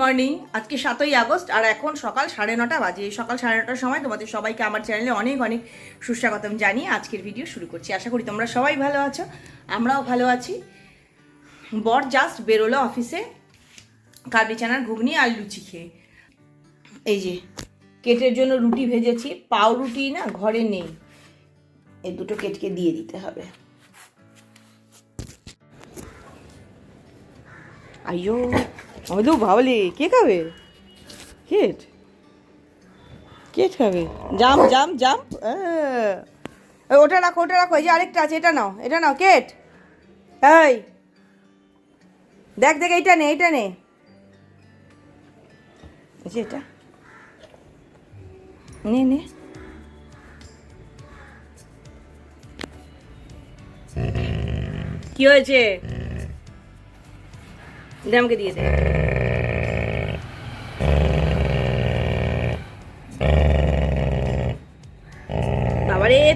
Morning আজকে সাতই August, আর এখন সকাল সাড়ে নটা বাজে। সকাল সাড়ে নটার সময় তোমাদের সবাইকে আমার চ্যানেলে অনেক অনেক সুস্বাগতম জানিয়ে আজকের ভিডিও শুরু করছি। আশা করি তোমরা সবাই ভালো আছো, আমরাও ভালো আছি। বর জাস্ট বেরোলো অফিসে কাবলি চানার ঘুগনি আর লুচি খেয়ে। এই যে, কেটের জন্য রুটি ভেজেছি পাও রুটি না ঘরে নেই। এই দুটো কেটকে দিয়ে দিতে হবে। আইয়ো আমি তো ভাবলি কে খাবে? কেট কেট খাবে? জাম জাম জাম। ওটা রাখো ওটা রাখো এই যে আরেকটা আছে এটা নাও এটা নাও কেট। এই। দেখ দেখ এইটা নে এইটা নে। এই যে এটা। নে নে। কি হয়েছে? দে আমাকে দিয়ে দে।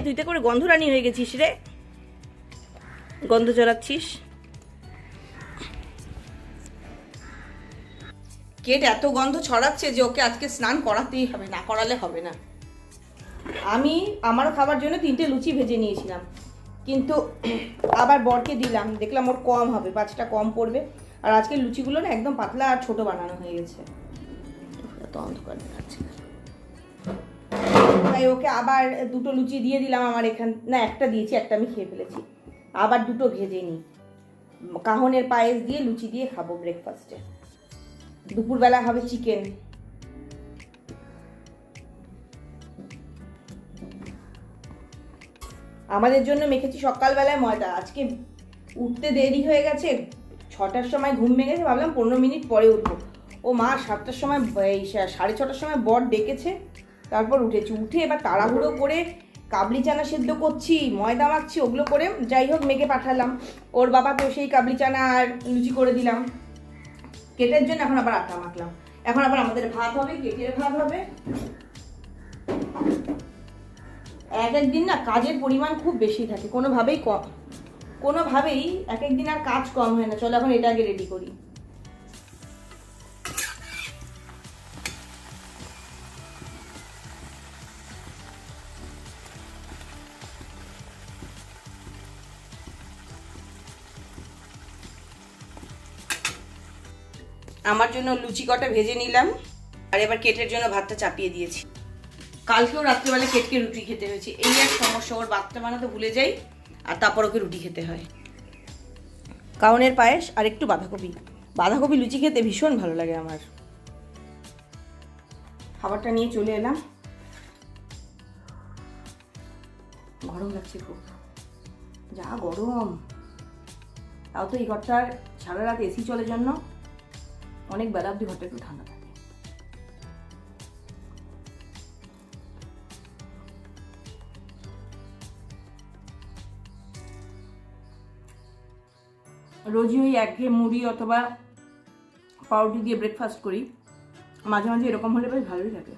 তুই তো করে গন্ধরানি হয়ে গেছিস রে। গন্ধ চড়াচ্ছিস। কেট এত গন্ধ ছড়াচ্ছে যে ওকে আজকে স্নান করাতেই হবে না করালে হবে না। আমি আমার খাবার জন্য তিনটে লুচি ভেজে নিয়েছিলাম। কিন্তু আবার বরকে দিলাম দেখলাম ওর কম হবে পাঁচটা কম পড়বে। আর আজকে লুচিগুলো না একদম পাতলা আর ছোট বানানো হয়ে গেছে। এত অন্ধকার দেখাচ্ছে তাই ওকে আবার দুটো লুচি দিয়ে দিলাম আমার এখান, না, একটা দিয়েছি, একটা আমি খেয়ে ফেলেছি। আবার দুটো ভেজে নিই। কাহনের পায়েস দিয়ে লুচি দিয়ে খাব ব্রেকফাস্টে দুপুরবেলা হবে চিকেন আমাদের জন্য মেখেছি সকালবেলায় ময়দা। আজকে উঠতে দেরি হয়ে গেছে, ছটার সময় ঘুম ভেঙেছে, ভাবলাম পনেরো মিনিট পরে উঠবো। ও মা, সাতটার সময়, এই সাড়ে ছটার সময় বর ডেকেছে। তারপর উঠেছি। উঠে এবার তাড়াহুড়ো করে কাবলি চানা সেদ্ধ করছি, ময়দা মাখছি, ওগুলো করে যাই হোক মেখে পাঠালাম। ওর বাবাকে সেই কাবলি চানা আর লুচি করে দিলাম। কেটের জন্য এখন আবার আটা মাখলাম। এখন আবার আমাদের ভাত হবে কেটের ভাত হবে। এক এক দিন না কাজের পরিমাণ খুব বেশি থাকে। কোনোভাবেই কম কোনোভাবেই এক এক দিন আর কাজ কম হয় না। চলো এখন এটা আগে রেডি করি। আমার জন্য লুচি কটা ভেজে নিলাম, আর এবার কেটের জন্য ভাতটা চাপিয়ে দিয়েছি। কালকেও রাত্রেবেলা কেটকে রুটি খেতে হয়েছে। এই এক সমস্যা, ওর ভাতটা বানাতে ভুলে যাই, আর তারপর ওকে রুটি খেতে হয়। কাউনের পায়েস আর একটু বাঁধাকপি। বাঁধাকপি লুচি খেতে ভীষণ ভালো লাগে আমার। খাবারটা নিয়ে চলে এলাম। গরম লাগছে খুব। যা গরম। তাও তো এই ঘরটার সারা রাত এসি চলে জন্য। অনেক বেলা অব্দি ঘরটা একটু ঠান্ডা থাকে। রোজই ওই একঘেয়ে মুড়ি অথবা পাউরুটি দিয়ে ব্রেকফাস্ট করি। মাঝে মাঝে এরকম হলে বেশ ভালোই লাগে।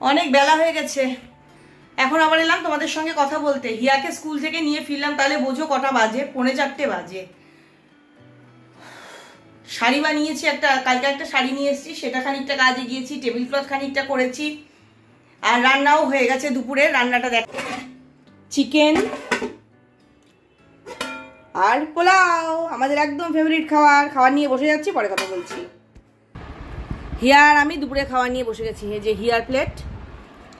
অনেক বেলা হয়ে গেছে। এখন আবার এলাম তোমাদের সঙ্গে কথা বলতে। হিয়াকে স্কুল থেকে নিয়ে ফিরলাম, তাহলে বোঝো কটা বাজে? পৌনে চারটে বাজে। শাড়ি বানিয়েছি একটা, কালকে একটা শাড়ি নিয়ে এসেছি, সেটা খানিকটা কাজে গিয়েছি টেবিল ক্লথ খানিকটা করেছি, আর রান্নাও হয়ে গেছে দুপুরে, রান্নাটা দেখ। চিকেন আর পোলাও, আমাদের একদম ফেভারিট খাবার। খাবার নিয়ে বসে যাচ্ছি, পরে কথা বলছি। হিয়ার, আমি দুপুরে খাওয়া নিয়ে বসে গেছি যে হিয়ার প্লেট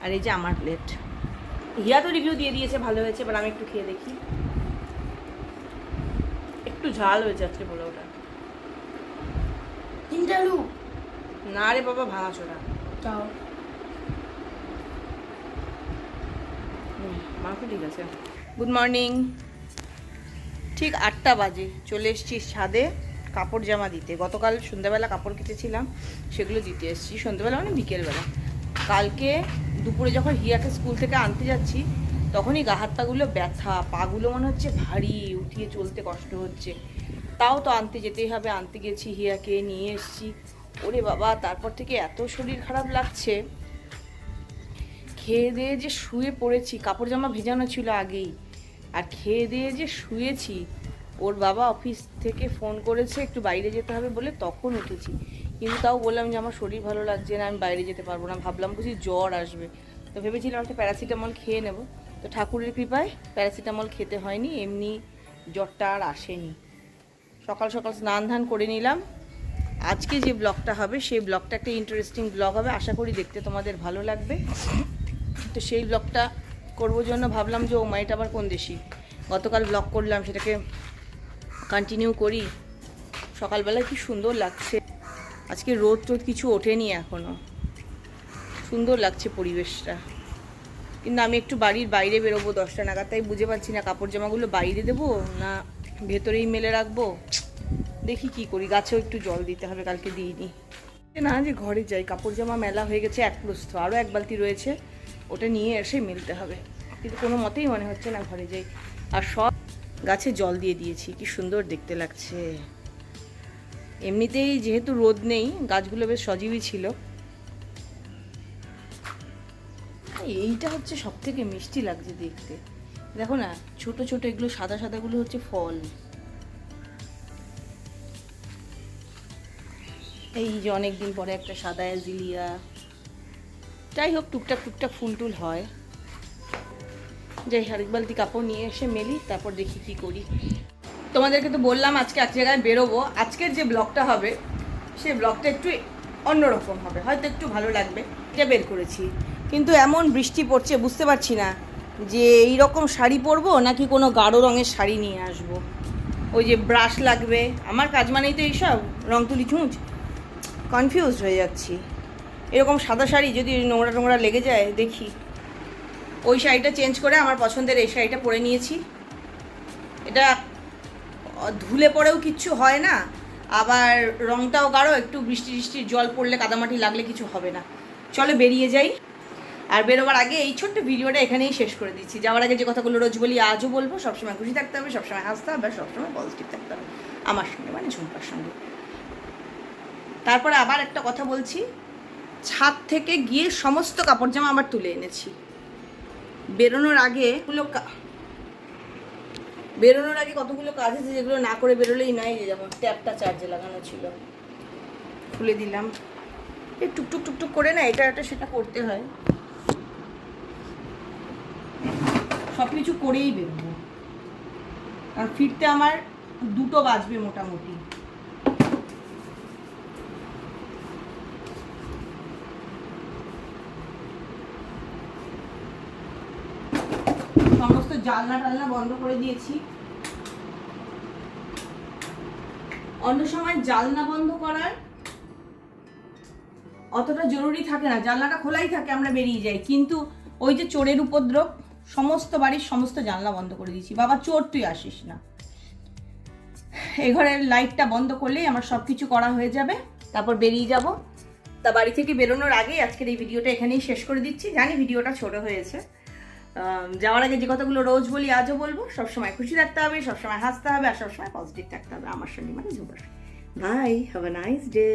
আর এই যে আমার প্লেট হিয়া তো রিভিউ দিয়ে দিয়েছে ভালো হয়েছে এবার আমি একটু খেয়ে দেখি। একটু ঝাল হয়েছে আজকে বলে ওটা। তিনটা আলু না রে বাবা ভাঙা চোরা চাও মাকে ঠিক আছে। গুড মর্নিং ঠিক আটটা বাজে চলে এসেছি ছাদে কাপড় জামা দিতে। গতকাল সন্ধ্যাবেলা কাপড় কেটেছিলাম সেগুলো দিতে এসেছি। সন্ধ্যাবেলা মানে বিকেলবেলা। কালকে দুপুরে যখন হিয়াকে স্কুল থেকে আনতে যাচ্ছি, তখনই গা হাত পাগুলো ব্যথা পাগুলো মনে হচ্ছে ভারী, উঠিয়ে চলতে কষ্ট হচ্ছে। তাও তো আনতে যেতেই হবে, আনতে গেছি হিয়াকে, নিয়ে এসেছি। ওরে বাবা, তারপর থেকে এত শরীর খারাপ লাগছে। খেয়ে দিয়ে যে শুয়ে পড়েছি, কাপড় জামা ভেজানো ছিল আগেই, আর খেয়ে দিয়ে যে শুয়েছি, ওর বাবা অফিস থেকে ফোন করেছে, একটু বাইরে যেতে হবে বলে তখন উঠেছি। কিন্তু তাও বললাম যে আমার শরীর ভালো লাগছে না, আমি বাইরে যেতে পারব না। ভাবলাম বুঝি জ্বর আসবে। তো ভেবেছিলাম একটা প্যারাসিটামল খেয়ে নেব। তো ঠাকুরের কৃপায় প্যারাসিটামল খেতে হয়নি, এমনি জ্বরটা আর আসেনি। সকাল সকাল স্নান ধান করে নিলাম। আজকে যে ব্লগটা হবে, সেই ব্লগটা একটা ইন্টারেস্টিং ব্লগ হবে। আশা করি দেখতে তোমাদের ভালো লাগবে। তো সেই ব্লগটা করব জন্য ভাবলাম যে ও মাইটা আবার কোন দেশি? গতকাল ব্লগ করলাম, সেটাকে কন্টিনিউ করি। সকালবেলায় কি সুন্দর লাগছে। আজকে রোদ টোদ কিছু ওঠেনি এখনও। সুন্দর লাগছে পরিবেশটা। কিন্তু আমি একটু বাড়ির বাইরে বেরোবো দশটা নাগাদ, তাই বুঝে পাচ্ছি না কাপড় জামাগুলো বাইরে দেবো না ভেতরেই মেলে রাখব। দেখি কি করি, গাছেও একটু জল দিতে হবে, কালকে দিইনি। না যে ঘরে যাই, কাপড় জামা মেলা হয়ে গেছে এক প্রস্থ, আরও এক বালতি রয়েছে, ওটা নিয়ে এসে মেলতে হবে। কিন্তু কোনো মতেই মনে হচ্ছে না ঘরে যাই। আর সব গাছে জল দিয়ে দিয়েছি, কি সুন্দর দেখতে লাগছে। এমনিতেই যেহেতু রোদ নেই, গাছগুলো বেশ সজীবই ছিল। এইটা হচ্ছে সব থেকে মিষ্টি লাগছে দেখতে। দেখো না, ছোট ছোট এগুলো, সাদা সাদাগুলো হচ্ছে ফল। এই যে অনেক দিন পরে একটা সাদা অ্যাজিলিয়া। যাই হোক, টুকটাক টুকটাক ফুল টুল হয়। যাই আরেক বালতি কাপড় নিয়ে এসে মেলি, তারপর দেখি কি করি। তোমাদেরকে তো বললাম আজকে এক জায়গায় বেরোবো। আজকের যে ব্লগটা হবে সেই ব্লগটা একটু অন্যরকম হবে। হয়তো একটু ভালো লাগবে। এটা বের করেছি। কিন্তু এমন বৃষ্টি পড়ছে, বুঝতে পারছি না যে এই রকম শাড়ি পরবো নাকি কোনো গাঢ় রঙের শাড়ি নিয়ে আসব। ওই যে ব্রাশ লাগবে। আমার কাজ মানেই তো এইসব। রং তুলি ছুঁচ কনফিউজ হয়ে যাচ্ছি। এরকম সাদা শাড়ি যদি নোংরা টোংরা লেগে যায়, দেখি। ওই শাড়িটা চেঞ্জ করে আমার পছন্দের এই শাড়িটা পরে নিয়েছি। এটা ধুলে পড়েও কিচ্ছু হয় না, আবার রংটাও গাঢ়, একটু বৃষ্টি বৃষ্টির জল পড়লে কাদামাটি লাগলে কিছু হবে না। চলো বেরিয়ে যাই। আর বেরোবার আগে এই ছোট্ট ভিডিওটা এখানেই শেষ করে দিচ্ছি। যাওয়ার আগে যে কথাগুলো রোজ বলি, আজও বলব, সবসময় খুশি থাকতে হবে, সবসময় হাসতে হবে, আর সবসময় পজিটিভ থাকতে হবে। আমার সঙ্গে মানে ঝুমকার সঙ্গে। তারপরে আবার একটা কথা বলছি। ছাদ থেকে গিয়ে সমস্ত কাপড় জামা আবার তুলে এনেছি। বেরোনোর আগে কা- বেরোনোর আগে কতগুলো কাজ আছে যেগুলো না করে বেরোলেই নাই যে যেমন ট্যাপটা চার্জে লাগানো ছিল। খুলে দিলাম। এই টুকটুক টুকটুক করে না, এটা একটা সেটা করতে হয়। সব কিছু করেই বেরোবো। আর ফিরতে আমার দুটো বাজবে মোটামুটি সমস্ত জানলা টালনা বন্ধ করে দিয়েছি। অন্য সময় জানলা বন্ধ করার অতটা জরুরি থাকে না। জানলাটা খোলাই থাকে, আমরা বেরিয়ে যাই। কিন্তু ওই যে চোরের উপদ্রব, সমস্ত বাড়ির সমস্ত জানলা বন্ধ করে দিয়েছি। বাবা, চোর তুই আসিস না। এ ঘরের লাইটটা বন্ধ করলেই আমার সব কিছু করা হয়ে যাবে। তারপর বেরিয়ে যাব। তা বাড়ি থেকে বেরোনোর আগেই আজকের এই ভিডিওটা এখানেই শেষ করে দিচ্ছি। জানি ভিডিওটা ছোট হয়েছে। যাওয়ার আগে যে কথাগুলো রোজ বলি, আজও বলব, সবসময় খুশি থাকতে হবে, সবসময় হাসতে হবে, আর সবসময় পজিটিভ থাকতে হবে, আমার সঙ্গে মানে ঝুমার bye have a nice day